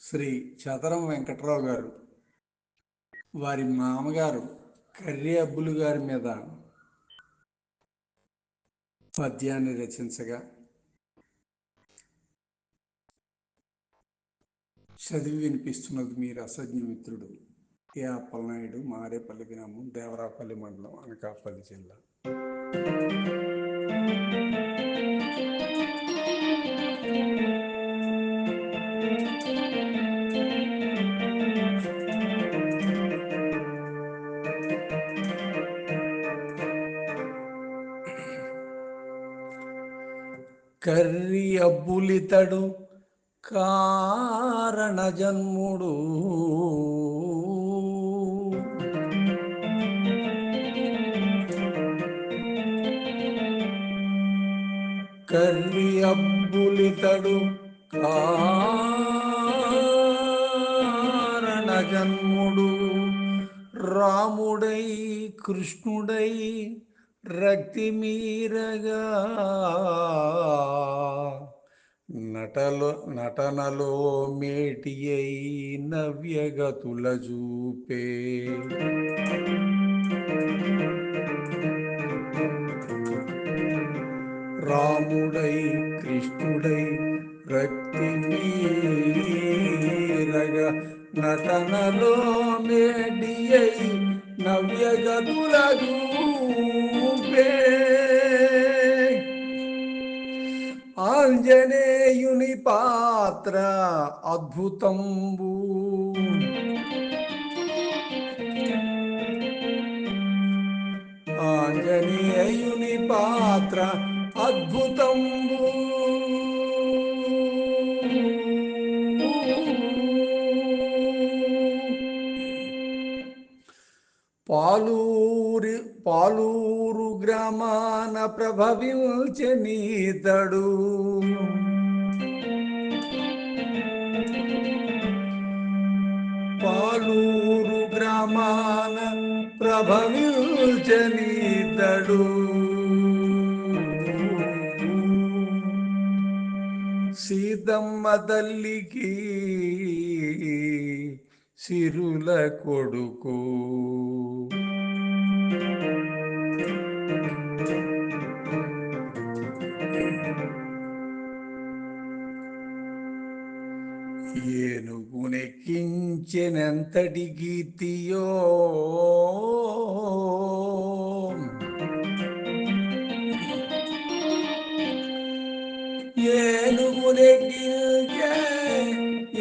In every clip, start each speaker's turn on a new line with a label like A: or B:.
A: శ్రీ చదరం వెంకట్రావు గారు వారి మామగారు కర్రీ అబ్బులు గారి మీద పద్యాన్ని రచించగా చదివి వినిపిస్తున్నది మీరు అసజ్ఞ మిత్రుడు ఏ అప్పలనాయుడు మారేపల్లి గ్రామం దేవరాపల్లి మండలం అనకాపల్లి జిల్లా. కర్రి అబ్బులితడు కారణ జన్ముడు. కర్రి అబ్బులితడు కారణ జన్ముడు. రాముడై కృష్ణుడై రక్తి మీరగా నటలో నటనలో మేటి అయి నవ్యగతుల చూపే రాముడై కృష్ణుడై రక్తి మీరగా నటనలో మేటి అయి నవ్యగతుల చూపే పాత్ర అద్భుతంబు. ఆంజనేయుని పాత్ర అద్భుతంబు. పాలూరి పాలూరు గ్రామాన ప్రభవించనీతడు పాలూరు గ్రామాన ప్రభవించనీతడు. సీతమ్మ తల్లికి సిరుల కొడుకు. ఏనుగునెక్కించెనంతటి గీతియో. ఏనుగునెక్కించే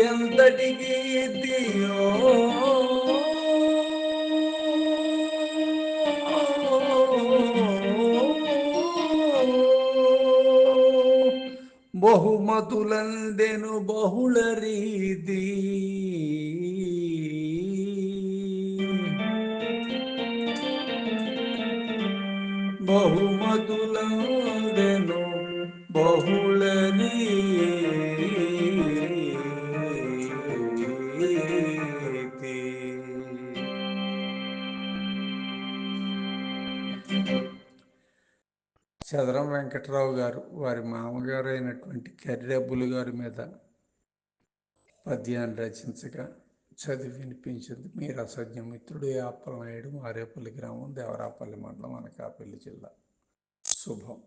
A: ఎంతటి గీతియో. ಬಹುಮತುಲಂದೆನು ಬಹುಳ ರೀತಿ ಬಹುಮತುಲಂದೆನು ಬಹುಳ ರೀತಿ చదరం వెంకటరావు గారు వారి మామగారు అయినటువంటి కర్రెబ్బులు గారి మీద పద్యాన్ని రచించగా చదివి వినిపించింది. మీ రసజ్ఞ మిత్రుడు యాప్పలనాయుడు మారేపల్లి గ్రామం దేవరాపల్లి మండలం అనకాపల్లి జిల్లా. శుభం.